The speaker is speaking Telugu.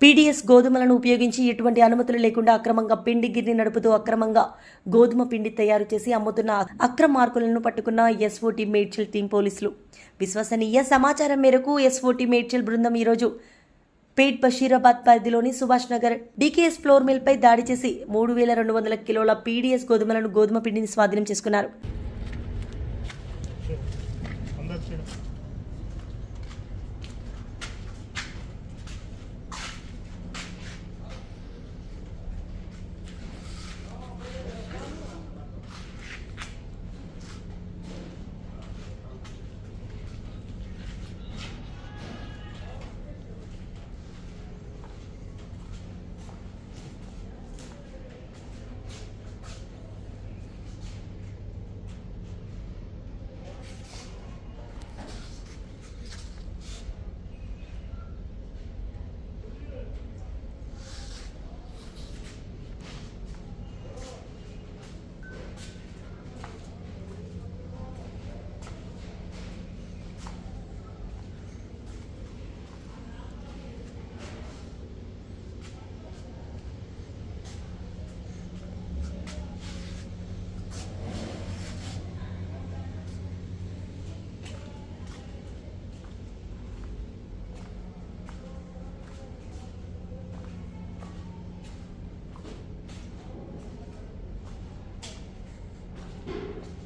పీడీఎస్ గోధుమలను ఉపయోగించి ఎటువంటి అనుమతులు లేకుండా అక్రమంగా పిండి గిరిని నడుపుతూ అక్రమంగా గోధుమ పిండి తయారు చేసి అమ్ముతున్న అక్రమ మార్కులను పట్టుకున్న ఎస్ఓటి మేడ్చల్ టీం పోలీసులు. విశ్వసనీయ సమాచారం మేరకు ఎస్ఓటి మేడ్చల్ బృందం ఈరోజు పేట్ బషీరాబాద్ పరిధిలోని Subhash Nagar DKS flour mill పై దాడి చేసి మూడు వేల రెండు వందల కిలోల పీడీఎస్ గోధుమలను గోధుమ పిండిని స్వాధీనం చేసుకున్నారు.